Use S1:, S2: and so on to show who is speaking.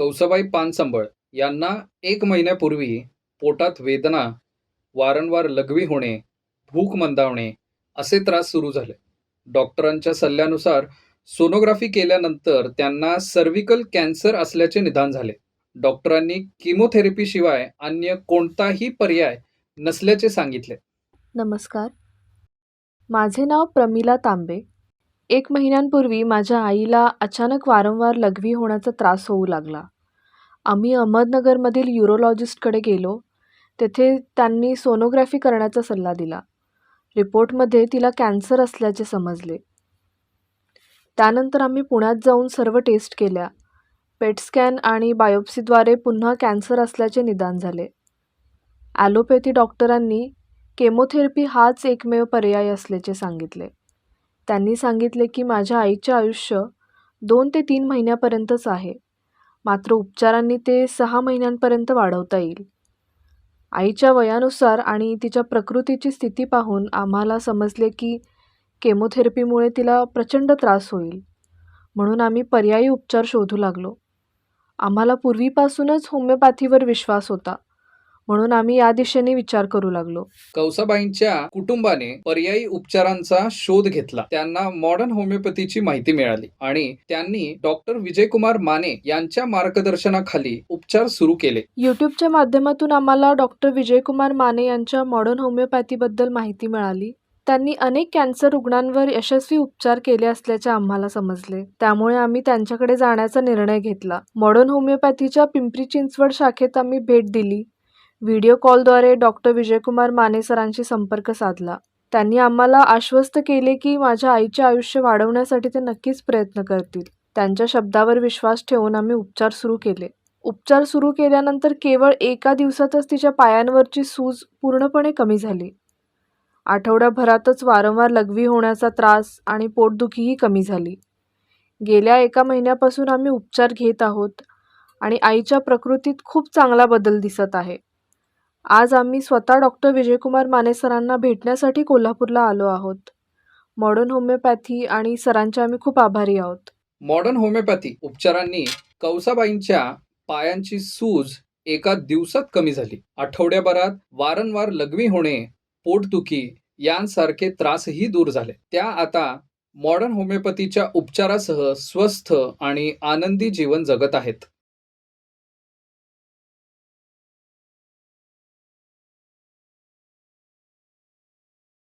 S1: कौसाबाई पानसंबळ यांना एक महिन्यापूर्वी पोटात वेदना वारंवार लघवी होणे भूक मंदावणे असे त्रास सुरू झाले. डॉक्टरांच्या सल्ल्यानुसार सोनोग्राफी केल्यानंतर त्यांना सर्व्हिकल कॅन्सर असल्याचे निदान झाले. डॉक्टरांनी किमोथेरपीशिवाय अन्य कोणताही पर्याय नसल्याचे सांगितले.
S2: नमस्कार. माझे नाव प्रमिला तांबे. एक महिन्यांपूर्वी माझ्या आईला अचानक वारंवार लघवी होण्याचा त्रास होऊ लागला. आम्ही अहमदनगरमधील युरोलॉजिस्टकडे गेलो. तेथे त्यांनी सोनोग्राफी करण्याचा सल्ला दिला. रिपोर्टमध्ये तिला कॅन्सर असल्याचे समजले. त्यानंतर आम्ही पुण्यात जाऊन सर्व टेस्ट केल्या. पेटस्कॅन आणि बायोप्सीद्वारे पुन्हा कॅन्सर असल्याचे निदान झाले. ॲलोपॅथी डॉक्टरांनी केमोथेरपी हाच एकमेव पर्याय असल्याचे सांगितले. त्यांनी सांगितले की माझ्या आईचे आयुष्य दोन ते तीन महिन्यापर्यंतच आहे. मात्र उपचारांनी ते सहा महिन्यांपर्यंत वाढवता येईल. आईच्या वयानुसार आणि तिच्या प्रकृतीची स्थिती पाहून आम्हाला समजले की केमोथेरपीमुळे तिला प्रचंड त्रास होईल. म्हणून आम्ही पर्यायी उपचार शोधू लागलो. आम्हाला पूर्वीपासूनच होमिओपॅथीवर विश्वास होता. म्हणून आम्ही या दिशेने विचार करू लागलो.
S1: कौसाबाईंच्या कुटुंबाने पर्यायी उपचारांचा शोध घेतला. त्यांना मॉडर्न होमिओपॅथीची माहिती मिळाली आणि त्यांनी डॉक्टर विजयकुमार माने यांच्या मार्गदर्शनाखाली उपचार सुरू केले.
S2: यूट्यूबच्या माध्यमातून आम्हाला डॉक्टर विजयकुमार माने यांच्या मॉडर्न होमिओपॅथीबद्दल माहिती मिळाली. त्यांनी अनेक कॅन्सर रुग्णांवर यशस्वी उपचार केले असल्याचे आम्हाला समजले. त्यामुळे आम्ही त्यांच्याकडे जाण्याचा निर्णय घेतला. मॉडर्न होमिओपॅथीच्या पिंपरी चिंचवड शाखेत आम्ही भेट दिली. व्हिडिओ कॉलद्वारे डॉक्टर विजयकुमार माने सरांशी संपर्क साधला. त्यांनी आम्हाला आश्वस्त केले की माझ्या आईचे आयुष्य वाढवण्यासाठी ते नक्कीच प्रयत्न करतील. त्यांच्या शब्दावर विश्वास ठेवून आम्ही उपचार सुरू केले. उपचार सुरू केल्यानंतर केवळ एका दिवसातच तिच्या पायांवरची सूज पूर्णपणे कमी झाली. आठवड्याभरातच वारंवार लघवी होण्याचा त्रास आणि पोटदुखीही कमी झाली. गेल्या एका महिन्यापासून आम्ही उपचार घेत आहोत आणि आईच्या प्रकृतीत खूप चांगला बदल दिसत आहे. आज आम्ही स्वतः डॉक्टर विजयकुमार माने सरांना भेटण्यासाठी कोल्हापूरला आलो आहोत. मॉडर्न होमिओपॅथी आणि सरांचे आम्ही खूप आभारी आहोत.
S1: मॉडर्न होमिओपॅथी उपचारांनी कौसाबाईंच्या पायांची सूज एका दिवसात कमी झाली. आठवड्याभरात वारंवार लघवी होणे पोटदुखी यांसारखे त्रासही दूर झाले. त्या आता मॉडर्न होमिओपॅथीच्या उपचारासह स्वस्थ आणि आनंदी जीवन जगत आहेत.